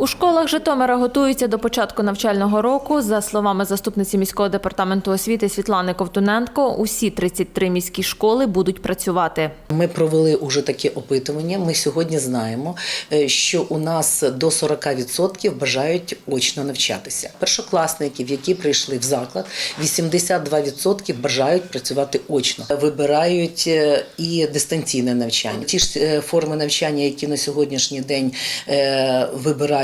У школах Житомира готуються до початку навчального року. За словами заступниці міського департаменту освіти Світлани Ковтуненко, усі 33 міські школи будуть працювати. Ми провели уже таке опитування. Ми сьогодні знаємо, е, що у нас до 40% бажають очно навчатися. Першокласників, які прийшли в заклад, 82% бажають працювати очно. Вибирають е, і дистанційне навчання. Ті ж е, форми навчання, які на сьогоднішній день е,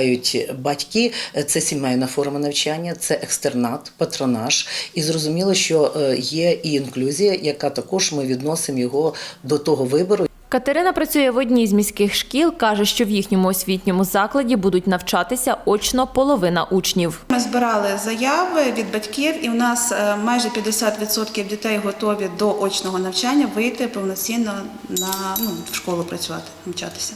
вибирають батьки, це сімейна форма навчання, це екстернат, патронаж. І зрозуміло, що е, є і інклюзія, яка також ми відносимо його до того вибору. Катерина працює в одній з міських шкіл. каже, що в їхньому освітньому закладі будуть навчатися очно половина учнів. Ми збирали заяви від батьків, і у нас е, майже 50% дітей готові до очного навчання вийти повноцінно на ну, в школу працювати, навчатися.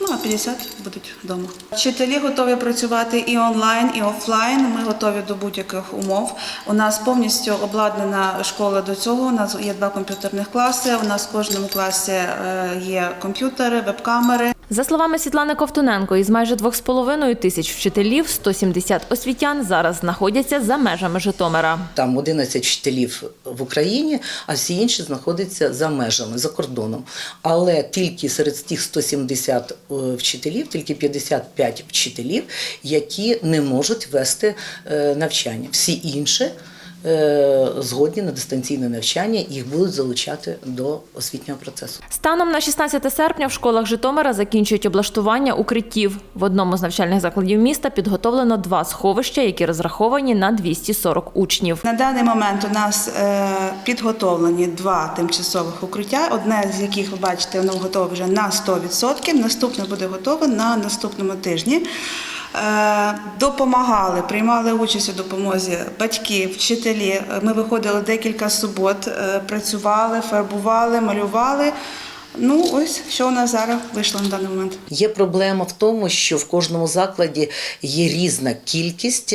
Ну а 50 будуть вдома. Вчителі готові працювати і онлайн, і офлайн. Ми готові до будь-яких умов. У нас повністю обладнана школа до цього. У нас є два комп'ютерних класи. У нас в кожному класі е, є комп'ютери, веб-камери. За словами Світлани Ковтуненко, із майже 2,5 тисяч вчителів 170 освітян зараз знаходяться за межами Житомира. Там 11 вчителів в Україні, а всі інші знаходяться за межами, за кордоном. Але тільки серед тих 170 е, вчителів, тільки 55 вчителів, які не можуть вести е, навчання. Всі інші е, згодні на дистанційне навчання, їх будуть залучати до освітнього процесу. Станом на 16 серпня в школах Житомира закінчують облаштування укриттів. В одному з навчальних закладів міста підготовлено два сховища, які розраховані на 240 учнів. На даний момент у нас е, підготовлені два тимчасових укриття. Одне з яких ви бачите, воно готове вже на 100%. Наступне буде готове на наступному тижні. Е, Допомагали, приймали участь у допомозі батьки, вчителі. Ми виходили декілька субот, е, працювали, фарбували, малювали. Ну, ось що у нас зараз вийшло на даний момент. Є проблема в тому, що в кожному закладі є різна кількість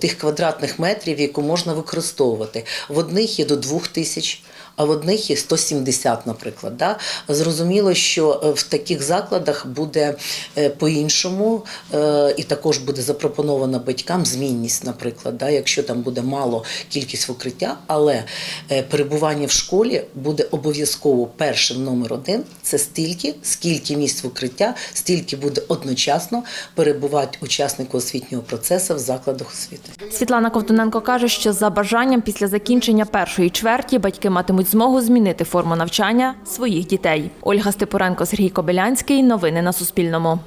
тих квадратних метрів, яку можна використовувати. В одних є до двох тисяч. А в одних є 170, наприклад. Да? Зрозуміло, що е, в таких закладах буде е, по-іншому, е, і також буде запропонована батькам змінність, наприклад, да? якщо там буде мало кількість укриття, але перебування в школі буде обов'язково першим номер один. Це стільки, скільки місць укриття, стільки буде одночасно перебувати учаснику освітнього процесу в закладах освіти. Світлана Ковтуненко каже, що за бажанням після закінчення першої чверті батьки матимуть змогу змінити форму навчання своїх дітей. Ольга Степуренко, Сергій Кобилянський. Новини на Суспільному.